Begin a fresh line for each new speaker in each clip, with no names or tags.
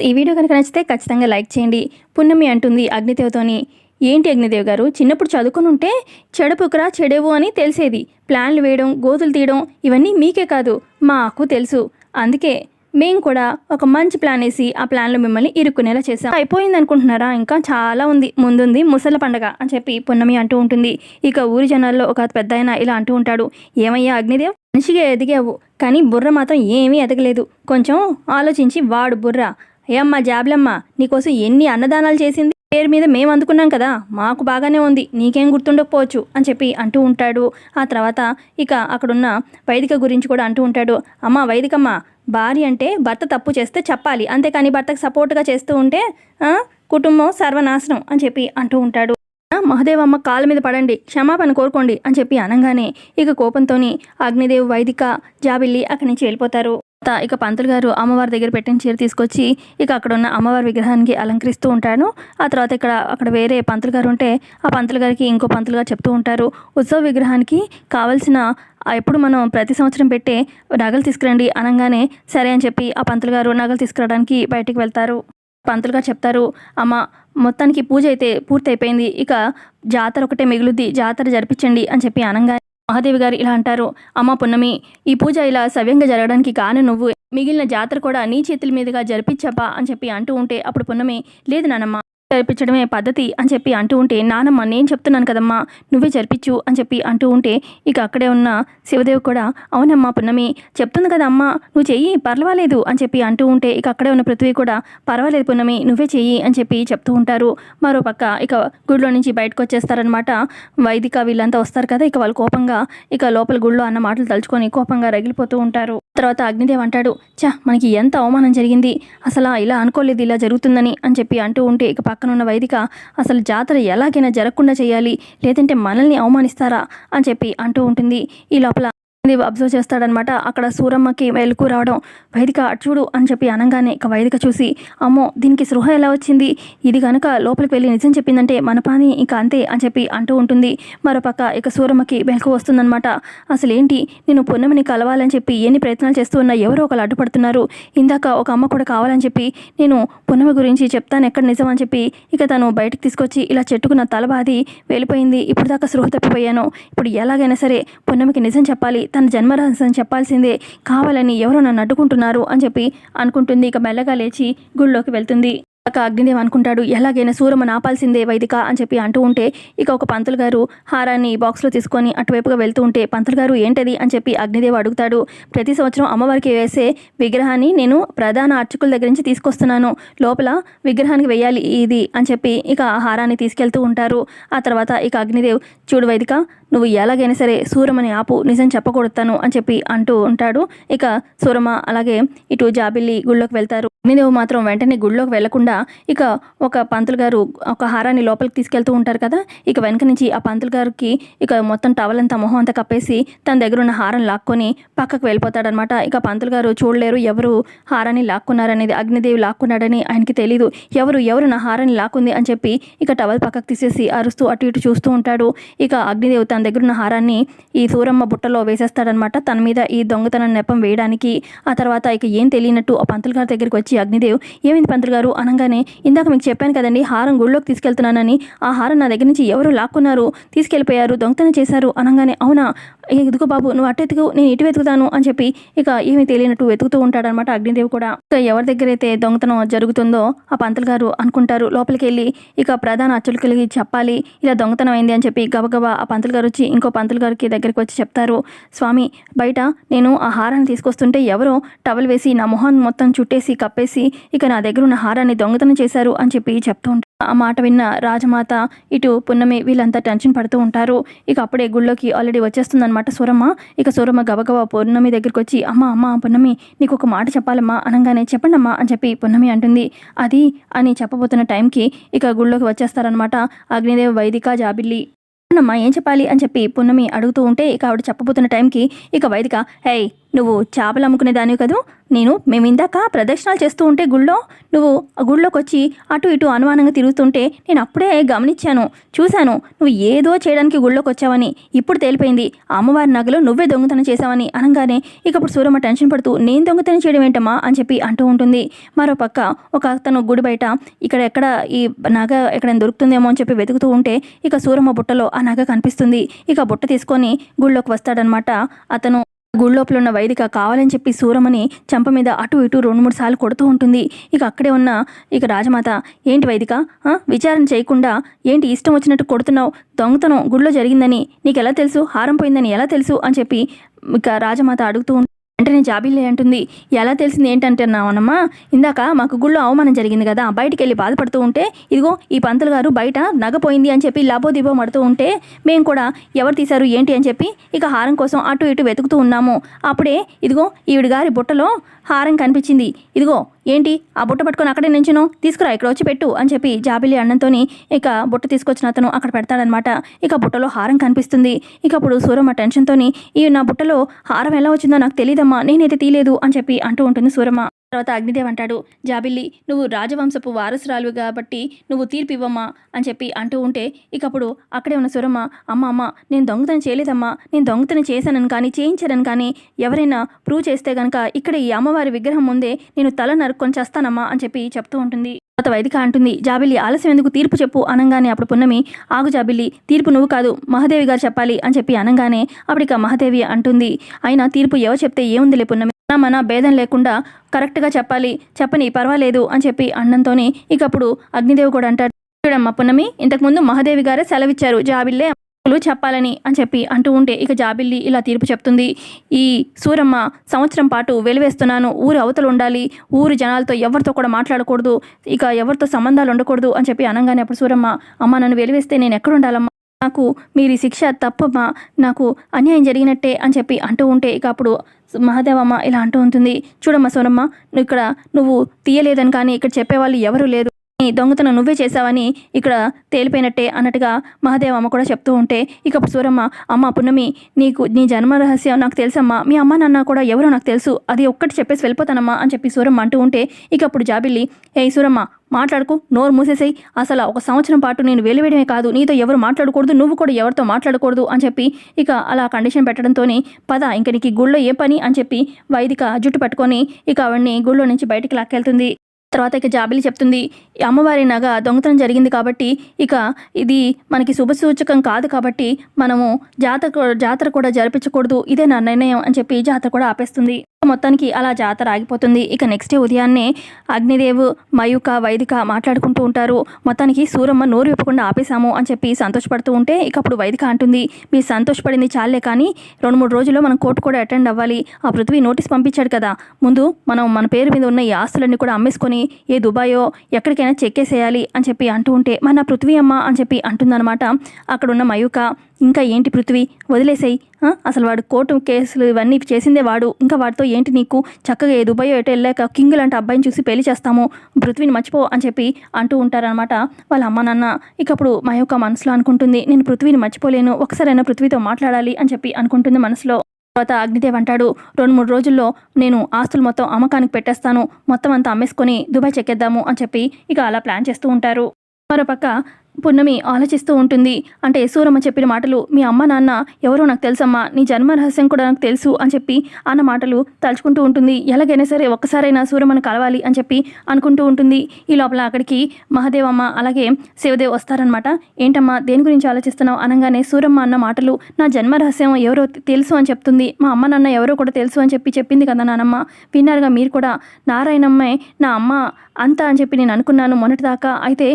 ఈ వీడియో కనుక నచ్చితే ఖచ్చితంగా లైక్ చేయండి. పున్నమి అంటుంది అగ్నిదేవ్తోని ఏంటి అగ్నిదేవ్ గారు? చిన్నప్పుడు చదువుకుని ఉంటే చెడపుకురా చెడేవు అని తెలిసేది. ప్లాన్లు వేయడం గోతులు తీయడం ఇవన్నీ మీకే కాదు మాకు తెలుసు. అందుకే మేము కూడా ఒక మంచి ప్లాన్ వేసి ఆ ప్లాన్లో మిమ్మల్ని ఇరుక్కునేలా చేసాం అయిపోయింది అనుకుంటున్నారా ఇంకా చాలా ఉంది. ముందుంది ముసల పండగ అని చెప్పి పున్నమి అంటూ ఉంటుంది. ఇక ఊరి జనాల్లో ఒక పెద్ద ఇలా అంటూ ఉంటాడు. ఏమయ్యా అగ్నిదేవ్? మనిషిగా ఎదిగావు. కానీ బుర్ర మాత్రం ఏమీ ఎదగలేదు. కొంచెం ఆలోచించి వాడు బుర్ర. ఏమ్మా జాబ్లమ్మ నీకోసం ఎన్ని అన్నదానాలు చేసింది? పేరు మీద మేము అందుకున్నాం కదా మాకు బాగానే ఉంది నీకేం గుర్తుండకపోవచ్చు అని చెప్పి అంటూ ఉంటాడు. ఆ తర్వాత ఇక అక్కడున్న వైదిక గురించి కూడా అంటూ ఉంటాడు. అమ్మ వైదికమ్మ భార్య అంటే భర్త తప్పు చేస్తే చెప్పాలి అంతేకాని భర్తకు సపోర్ట్గా చేస్తూ ఉంటే కుటుంబం సర్వనాశనం అని చెప్పి అంటూ ఉంటాడు. మహదేవమ్మ కాళ్ళ మీద పడండి క్షమాపణ కోరుకోండి అని చెప్పి అనగానే ఇక కోపంతోని అగ్నిదేవ్ వైదిక జాబిల్లి అక్కడి నుంచి వెళ్ళిపోతారు. ఇక పంతులు గారు అమ్మవారి దగ్గర పెట్టిన చీర తీసుకొచ్చి ఇక అక్కడ ఉన్న అమ్మవారి విగ్రహానికి అలంకరిస్తూ ఉంటాను ఆ తర్వాత ఇక్కడ అక్కడ వేరే పంతులు గారు ఉంటే ఆ పంతులు గారికి ఇంకో పంతులు గారు చెప్తూ ఉంటారు. ఉత్సవ విగ్రహానికి కావలసిన ఎప్పుడు మనం ప్రతి సంవత్సరం పెట్టే నగలు తీసుకురండి అనగానే సరే అని చెప్పి ఆ పంతులు గారు నగలు తీసుకురావడానికి బయటికి వెళ్తారు. పంతులు గారు చెప్తారు అమ్మ మొత్తానికి పూజ అయితే పూర్తయిపోయింది. ఇక జాతర ఒకటే మిగులుద్ది. జాతర జరిపించండి అని చెప్పి అనగానే మహాదేవి గారు ఇలా అంటారు అమ్మ పున్నమి ఈ పూజ ఇలా సవ్యంగా జరగడానికి కాను నువ్వు. మిగిలిన జాతర కూడా నీ చేతుల మీదుగా జరిపించబ్బా అని చెప్పి అంటూ ఉంటే అప్పుడు పున్నమి లేదు నానమ్మ జరిపించడమే పద్ధతి అని చెప్పి అంటూ ఉంటే నానమ్మ నేను చెప్తున్నాను కదమ్మా నువ్వే జరిపించు అని చెప్పి అంటూ ఉంటే ఇక అక్కడే ఉన్న శివదేవి కూడా అవునమ్మా పున్నమి చెప్తుంది కదా అమ్మ నువ్వు చెయ్యి పర్వాలేదు అని చెప్పి అంటూ ఉంటే ఇక అక్కడే ఉన్న పృథ్వీ కూడా పర్వాలేదు పున్నమి నువ్వే చెయ్యి అని చెప్పి చెప్తూ ఉంటారు. మరో పక్క ఇక గుడిలో నుంచి బయటకు వచ్చేస్తారనమాట వైదిక వీళ్ళంతా వస్తారు కదా ఇక వాళ్ళు కోపంగా ఇక లోపల గుడిలో అన్న మాటలు తలుచుకొని కోపంగా రగిలిపోతూ ఉంటారు. తర్వాత అగ్నిదేవ్ అంటాడు చా మనకి ఎంత అవమానం జరిగింది. అసలు ఇలా అనుకోలేదు ఇలా జరుగుతుందని అని చెప్పి అంటూ ఉంటే ఇక పక్కన ఉన్న వైదిక అసలు జాతర ఎలాగైనా జరగకుండా చేయాలి. లేదంటే మనల్ని అవమానిస్తారా? అని చెప్పి అంటూ ఉంటుంది. ఈ లోపల అగ్నిదేవ్ అబ్జర్వ్ చేస్తాడనమాట అక్కడ సూరమ్మకి వెలుకు రావడం. వైదిక చూడు అని చెప్పి అనగానే ఇక వైదిక చూసి అమ్మో దీనికి సృహ ఎలా వచ్చింది? ఇది కనుక లోపలికి వెళ్ళి నిజం చెప్పిందంటే మన పని ఇక అంతే అని చెప్పి అంటూ ఉంటుంది. మరోపక్క ఇక సూరమ్మకి వెనుక వస్తుందన్నమాట. అసలు ఏంటి నేను పున్నమిని కలవాలని చెప్పి ఎన్ని ప్రయత్నాలు చేస్తూ ఉన్నా ఎవరో ఒకరు అడ్డుపడుతున్నారు. ఇందాక ఒక అమ్మ కూడా కావాలని చెప్పి నేను పున్నమి గురించి చెప్తాను ఎక్కడ నిజం అని చెప్పి ఇక తను బయటకు తీసుకొచ్చి ఇలా చెట్టుకున్న తల బాది వెళ్ళిపోయింది. ఇప్పుడు దాకా సృహ తప్పిపోయాను. ఇప్పుడు ఎలాగైనా సరే పున్నమికి నిజం చెప్పాలి. తన జన్మరహస్యం చెప్పాల్సిందే. కావాలని ఎవరో నన్ను అడ్డుకుంటున్నారు అని చెప్పి అనుకుంటుంది. ఇక మెల్లగా లేచి గుళ్ళోకి వెళ్తుంది. ఇక అగ్నిదేవ్ అనుకుంటాడు ఎలాగైనా సూరమ్మను ఆపాల్సిందే వైదిక అని చెప్పి అంటూ ఉంటే ఇక ఒక పంతులు గారు హారాన్ని బాక్స్లో తీసుకొని అటువైపుగా వెళ్తూ ఉంటే పంతులు గారు ఏంటది అని చెప్పి అగ్నిదేవ్ అడుగుతాడు. ప్రతి సంవత్సరం అమ్మవారికి వేసే విగ్రహాన్ని నేను ప్రధాన అర్చకుల దగ్గర నుంచి తీసుకొస్తున్నాను. లోపల విగ్రహానికి వేయాలి ఇది అని చెప్పి ఇక ఆ హారాన్ని తీసుకెళ్తూ ఉంటారు. ఆ తర్వాత ఇక అగ్నిదేవ్ చూడు వైదిక నువ్వు ఎలాగైనా సరే సూరమ్మని ఆపు నిజం చెప్పకూడతాను అని చెప్పి అంటూ ఉంటాడు. ఇక సూరమ్మ అలాగే ఇటు జాబిల్లి గుళ్ళోకి వెళ్తారు. అగ్నిదేవ్ మాత్రం వెంటనే గుళ్ళోకి వెళ్ళకుండా ఇక ఒక పంతులు గారు ఒక హారాన్ని లోపలికి తీసుకెళ్తూ ఉంటారు కదా? ఇక వెనక నుంచి ఆ పంతులు గారికి ఇక మొత్తం టవల్ అంతా మొహం అంతా కప్పేసి తన దగ్గర ఉన్న హారం లాక్కొని పక్కకు వెళ్ళిపోతాడనమాట. ఇక పంతులు గారు చూడలేరు ఎవరు హారాన్ని లాక్కున్నారనేది అగ్నిదేవి లాక్కున్నాడని ఆయనకి తెలీదు. ఎవరు ఎవరు నా హారాన్ని లాక్కుంది అని చెప్పి ఇక టవల్ పక్కకు తీసేసి అరుస్తూ అటు ఇటు చూస్తూ ఉంటాడు. ఇక అగ్నిదేవి తన దగ్గర ఉన్న హారాన్ని ఈ సూరమ్మ బుట్టలో వేసేస్తాడనమాట. తన మీద ఈ దొంగతనం నెపం వేయడానికి ఆ తర్వాత ఇక ఏం తెలియనట్టు ఆ పంతులు గారి దగ్గరికి వచ్చి అగ్నిదేవ్ ఏమైంది పంతులు గారు? అనగానే ఇందాక మీకు చెప్పాను కదండి హారం గుళ్ళోకి తీసుకెళ్తున్నానని. ఆ హారం నా దగ్గర నుంచి ఎవరు లాక్కున్నారు? తీసుకెళ్ళిపోయారు దొంగతనం చేశారు. అనగానే అవునా? ఎదుగు ఇదిగో బాబు నువ్వు అటు ఎతుకు నేను ఇటు వెతుకుతాను అని చెప్పి ఇక ఏమీ తెలియనట్టు వెతుకుతూ ఉంటాడనమాట అగ్నిదేవ్ కూడా. ఇక ఎవరి దగ్గర అయితే దొంగతనం జరుగుతుందో ఆ పంతులు గారు అనుకుంటారు. లోపలికి వెళ్ళి ఇక ప్రధాన అర్చకులకి చెప్పాలి ఇలా దొంగతనం అయింది అని చెప్పి గబగబా ఆ పంతులు గారు వచ్చి ఇంకో పంతులు గారికి దగ్గరికి వచ్చి చెప్తారు. స్వామి బయట నేను ఆ హారాన్ని తీసుకొస్తుంటే ఎవరో టవల్ వేసి నా మొహం మొత్తం చుట్టేసి చెప్పేసి ఇక నా దగ్గర ఉన్న హారాన్ని దొంగతనం చేశారు అని చెప్పి చెప్తూ ఉంటారు. ఆ మాట విన్న రాజమాత ఇటు పున్నమి వీళ్ళంతా టెన్షన్ పడుతూ ఉంటారు. ఇక అప్పుడే గుళ్ళోకి ఆల్రెడీ వచ్చేస్తుందన్నమాట సూరమ్మ. ఇక సూరమ్మ గబగబా పున్నమి దగ్గరికి వచ్చి అమ్మ అమ్మ పున్నమి నీకు ఒక మాట చెప్పాలమ్మా అనగానే చెప్పండమ్మా అని చెప్పి పున్నమి అంటుంది. అది అని చెప్పబోతున్న టైంకి ఇక గుళ్ళోకి వచ్చేస్తారనమాట అగ్నిదేవ్ వైదిక జాబిల్లి. అమ్మా ఏం చెప్పాలి? అని చెప్పి పున్నమి అడుగుతూ ఉంటే ఇక ఆవిడ చెప్పబోతున్న టైంకి ఇక వైదిక హేయ్ నువ్వు చేపలు అమ్ముకునేదానివి కదూ? నేను మేము ఇందాక ప్రదక్షిణాలు చేస్తూ ఉంటే గుళ్ళో నువ్వు ఆ గుళ్ళోకి వచ్చి అటు ఇటు అనుమానంగా తిరుగుతుంటే నేను అప్పుడే గమనించాను. చూశాను నువ్వు ఏదో చేయడానికి గుళ్ళోకి వచ్చావని ఇప్పుడు తేలిపోయింది. అమ్మవారి నగలు నువ్వే దొంగతనం చేశావని అనగానే ఇక అప్పుడు సూరమ్మ టెన్షన్ పడుతూ నేను దొంగతనం చేయడం ఏంటమ్మా? అని చెప్పి అంటూ ఉంటుంది. మరో పక్క ఒక అతను గుడి బయట ఇక్కడ ఎక్కడ ఈ నగ ఎక్కడైనా దొరుకుతుందేమో అని చెప్పి వెతుకుతూ ఉంటే ఇక సూరమ్మ బుట్టలో ఆ నగ కనిపిస్తుంది. ఇక బుట్ట తీసుకొని గుళ్ళోకి వస్తాడనమాట అతను గుళ్ళోపల ఉన్న వైదిక కావాలని చెప్పి సూరమ్మని చంప మీద అటు ఇటు రెండు మూడు సార్లు కొడుతూ ఉంటుంది. ఇక అక్కడే ఉన్న ఇక రాజమాత ఏంటి వైదిక? ఆ? విచారణ చేయకుండా ఏంటి ఇష్టం వచ్చినట్టు కొడుతున్నావు? దొంగతనం గుళ్ళో జరిగిందని నీకు ఎలా తెలుసు? హారం పోయిందని ఎలా తెలుసు? అని చెప్పి ఇక రాజమాత అడుగుతూ వెంటనే జాబిల్లే అంటుంది ఎలా తెలిసింది ఏంటంటున్నావనమ్మా ఇందాక మాకు గుళ్ళో అవమానం జరిగింది కదా బయటికి వెళ్ళి బాధపడుతూ ఉంటే ఇదిగో ఈ పంతులు గారు బయట నగపోయింది అని చెప్పి లాభోదీపో మడుతూ ఉంటే మేము కూడా ఎవరు తీశారు ఏంటి అని చెప్పి ఇక హారం కోసం అటు ఇటు వెతుకుతూ ఉన్నాము. అప్పుడే ఇదిగో ఈవిడ గారి బుట్టలో హారం కనిపించింది. ఇదిగో ఏంటి? ఆ బుట్ట పట్టుకొని అక్కడే నించును. తీసుకురా ఇక్కడ వచ్చి పెట్టు అని చెప్పి జాబిలి అన్నంతోని ఇక బుట్ట తీసుకొచ్చిన అతను అక్కడ పెడతాడనమాట. ఇక బుట్టలో హారం కనిపిస్తుంది. ఇక అప్పుడు సూరమ్మ టెన్షన్తోని ఈ నా బుట్టలో హారం ఎలా వచ్చిందో నాకు తెలియదమ్మా నేనైతే తీయలేదు అని చెప్పి అంటూ ఉంటుంది సూరమ్మ. తర్వాత అగ్నిదేవ్ అంటాడు జాబిల్లి నువ్వు రాజవంశపు వారసురాలు కాబట్టి నువ్వు తీర్పు ఇవ్వమ్మా అని చెప్పి అంటూ ఉంటే ఇక అప్పుడు అక్కడే ఉన్న సురమ్మ అమ్మ అమ్మ నేను దొంగతనం చేయలేదమ్మా నేను దొంగతనం చేశానని కానీ చేయించానని కానీ ఎవరైనా ప్రూవ్ చేస్తే గనక ఇక్కడ ఈ అమ్మవారి విగ్రహం ముందే నేను తల నరుక్కొని చేస్తానమ్మా అని చెప్పి చెప్తూ ఉంటుంది. తర్వాత వైదిక అంటుంది జాబిల్లి ఆలస్యం ఎందుకు? తీర్పు చెప్పు అనగానే అప్పుడు పున్నమి ఆగు జాబిల్లి తీర్పు నువ్వు కాదు మహాదేవి గారు చెప్పాలి అని చెప్పి అనగానే ఇక మహాదేవి అంటుంది అయినా తీర్పు ఎవరు చెప్తే ఏముందిలే పున్నమి? మన భేదం లేకుండా కరెక్ట్గా చెప్పాలి. చెప్పని పర్వాలేదు అని చెప్పి అన్నంతోనే ఇక అప్పుడు అగ్నిదేవి కూడా అంటాడు. చూడమ్మ పున్నమి ఇంతకుముందు మహాదేవి గారే సెలవిచ్చారు. జాబిల్లే చెప్పాలని అని చెప్పి అంటూ ఉంటే ఇక జాబిల్లి ఇలా తీర్పు చెప్తుంది. ఈ సూరమ్మ సంవత్సరం పాటు వెలివేస్తున్నాను. ఊరు అవతలు ఉండాలి. ఊరు జనాలతో ఎవరితో కూడా మాట్లాడకూడదు. ఇక ఎవరితో సంబంధాలు ఉండకూడదు అని చెప్పి అనగానే అప్పుడు సూరమ్మ అమ్మ నన్ను వెలివేస్తే నేను ఎక్కడ ఉండాలమ్మా? నాకు మీరు శిక్ష తప్పమ్మా నాకు అన్యాయం జరిగినట్టే అని చెప్పి అంటూ ఉంటే ఇక అప్పుడు మహాదేవమ్మ ఇలా అంటూ ఉంటుంది. చూడమ్మా సోనమ్మ నువ్వు ఇక్కడ నువ్వు తీయలేదని కానీ ఇక్కడ చెప్పేవాళ్ళు ఎవరు లేరు. దొంగతనం నువ్వే చేశావని ఇక్కడ తేలిపోయినట్టే అన్నట్టుగా మహాదేవమ్మ కూడా చెప్తూ ఉంటే ఇక సూరమ్మ అమ్మ పున్నమి నీకు నీ జన్మ రహస్యం నాకు తెలుసమ్మా. మీ అమ్మ నాన్న కూడా ఎవరో నాకు తెలుసు. అది ఒక్కటి చెప్పేసి వెళ్ళిపోతానమ్మా అని చెప్పి సూరమ్మ అంటూ ఉంటే ఇక అప్పుడు జాబిల్లి ఏ సూరమ్మ మాట్లాడుకు. నోరు మూసేసేయి. అసలు ఒక సంవత్సరం పాటు నేను వెలివేయడమే కాదు. నీతో ఎవరు మాట్లాడకూడదు. నువ్వు కూడా ఎవరితో మాట్లాడకూడదు అని చెప్పి ఇక అలా కండిషన్ పెట్టడంతోనే పద ఇంక నీకు గుళ్ళో ఏ పని అని చెప్పి వైదిక జుట్టు పట్టుకొని ఇక ఆవిడ్ని గుళ్ళో నుంచి బయటికి లాక్కెళ్తుంది. తర్వాత ఇక జాబిలి చెప్తుంది "ఈ అమ్మవారి నగ దొంగతనం జరిగింది కాబట్టి ఇక ఇది మనకి శుభసూచకం కాదు కాబట్టి మనము జాతర జాతర కూడా జరిపించకూడదు. ఇదే నా నిర్ణయం అని చెప్పి జాతర కూడా ఆపేస్తుంది. మొత్తానికి అలా జాతర ఆగిపోతుంది. ఇక నెక్స్ట్ డే ఉదయాన్నే అగ్నిదేవ్ మయూక వైదిక మాట్లాడుకుంటూ ఉంటారు. మొత్తానికి సూరమ్మ నోరు విప్పకుండా ఆపేశాము అని చెప్పి సంతోషపడుతూ ఉంటే ఇక అప్పుడు వైదిక అంటుంది మీరు సంతోషపడింది చాలే కానీ రెండు మూడు రోజుల్లో మనం కోర్టు కూడా అటెండ్ అవ్వాలి. ఆ పృథ్వీ నోటీస్ పంపించాడు కదా. ముందు మనం మన పేరు మీద ఉన్న ఈ ఆస్తులన్నీ కూడా అమ్మేసుకొని ఏ దుబాయో ఎక్కడికైనా చెక్కేసేయాలి అని చెప్పి అంటూ ఉంటే మన పృథ్వీ అమ్మ అని చెప్పి అంటుందన్నమాట. అక్కడున్న మయూక ఇంకా ఏంటి పృథ్వీ? వదిలేసేయి. ఆ? అసలు వాడు కోర్టు కేసులు ఇవన్నీ చేసిందే వాడు. ఇంకా వాడితో ఏంటి నీకు? చక్కగా ఏ దుబాయ్ ఎటు వెళ్ళాక కింగ్ లాంటి అబ్బాయిని చూసి పెళ్ళి చేస్తాము. పృథ్వీని మర్చిపో అని చెప్పి అంటూ ఉంటారనమాట వాళ్ళ అమ్మ నాన్న. ఇక అప్పుడు మా యొక్క మనసులో అనుకుంటుంది నేను పృథ్వీని మర్చిపోలేను. ఒకసారైనా పృథ్వీతో మాట్లాడాలి అని చెప్పి అనుకుంటుంది మనసులో. తర్వాత అగ్నిదేవ్ అంటాడు రెండు మూడు రోజుల్లో నేను ఆస్తులు మొత్తం అమ్మకానికి పెట్టేస్తాను. మొత్తం అంతా అమ్మేసుకొని దుబాయ్ చెక్కేద్దాము అని చెప్పి ఇక అలా ప్లాన్ చేస్తూ ఉంటారు. మరోపక్క పున్నమి ఆలోచిస్తూ ఉంటుంది. అంటే సూరమ్మ చెప్పిన మాటలు మీ అమ్మ నాన్న ఎవరో నాకు తెలుసమ్మా నీ జన్మ రహస్యం కూడా నాకు తెలుసు అని చెప్పి అన్న మాటలు తలుచుకుంటూ ఉంటుంది. ఎలాగైనా సరే ఒక్కసారైనా సూరమ్మను కలవాలి అని చెప్పి అనుకుంటూ ఉంటుంది. ఈ లోపల అక్కడికి మహాదేవమ్మ అలాగే శివదేవ్ వస్తారనమాట ఏంటమ్మా దేని గురించి ఆలోచిస్తున్నావు అనగానే సూరమ్మ అన్న మాటలు నా జన్మ రహస్యం ఎవరో తెలుసు అని చెప్తుంది. మా అమ్మ నాన్న ఎవరో కూడా తెలుసు అని చెప్పి చెప్పింది కదా నానమ్మ. విన్నారుగా మీరు కూడా నారాయణమ్మే నా అమ్మ అంతా అని చెప్పి నేను అనుకున్నాను మొన్నటిదాకా. అయితే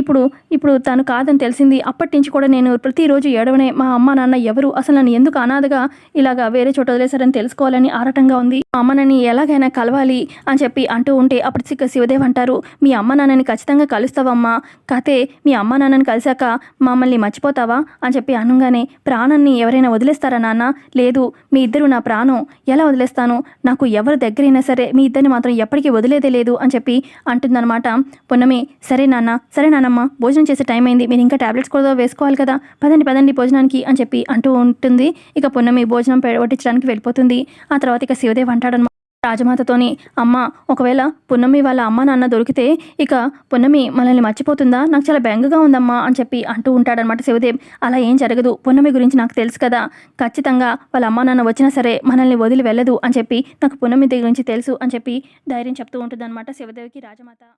ఇప్పుడు ఇప్పుడు తను కాదని తెలిసింది. అప్పటి నుంచి కూడా నేను ప్రతిరోజు ఏడవనే మా అమ్మ నాన్న ఎవరు? అసలు నన్ను ఎందుకు అనాథగా ఇలాగా వేరే చోట వదిలేశారని తెలుసుకోవాలని ఆరాటంగా ఉంది. మా అమ్మ నన్ను ఎలాగైనా కలవాలి అని చెప్పి అంటూ ఉంటే అప్పుడు సిక్క శివదేవ్ అంటారు మీ అమ్మ నాన్నని ఖచ్చితంగా కలుస్తావమ్మా. కాతే మీ అమ్మ నాన్నని కలిశాక మమ్మల్ని మర్చిపోతావా? అని చెప్పి అనగానే ప్రాణాన్ని ఎవరైనా వదిలేస్తారా నాన్న? లేదు మీ ఇద్దరు నా ప్రాణం. ఎలా వదిలేస్తాను? నాకు ఎవరు దగ్గరైనా సరే మీ ఇద్దరిని మాత్రం ఎప్పటికీ వదిలేదే లేదు అని చెప్పి అంటుందన్నమాట. పొన్నమే సరే నాన్న సరే నాన్నమ్మ భోజనం చేసే టైం టైం అయింది మీరు ఇంకా టాబ్లెట్స్ కూడా వేసుకోవాలి కదా? పదండి పదండి భోజనానికి అని చెప్పి అంటూ ఉంటుంది. ఇక పున్నమి భోజనం పెట్టించడానికి వెళ్ళిపోతుంది. ఆ తర్వాత ఇక శివదేవ్ అంటాడనమాట రాజమాతతోని అమ్మ ఒకవేళ పున్నమి వాళ్ళ అమ్మ నాన్న దొరికితే ఇక పున్నమి మనల్ని మర్చిపోతుందా? నాకు చాలా బెంగగా ఉందమ్మా అని చెప్పి అంటూ ఉంటాడనమాట శివదేవ్. అలా ఏం జరగదు. పున్నమి గురించి నాకు తెలుసు కదా. ఖచ్చితంగా వాళ్ళ అమ్మ నాన్న వచ్చినా సరే మనల్ని వదిలి వెళ్ళదు అని చెప్పి నాకు పున్నమి గురించి తెలుసు అని చెప్పి ధైర్యం చెప్తూ ఉంటుంది శివదేవికి రాజమాత.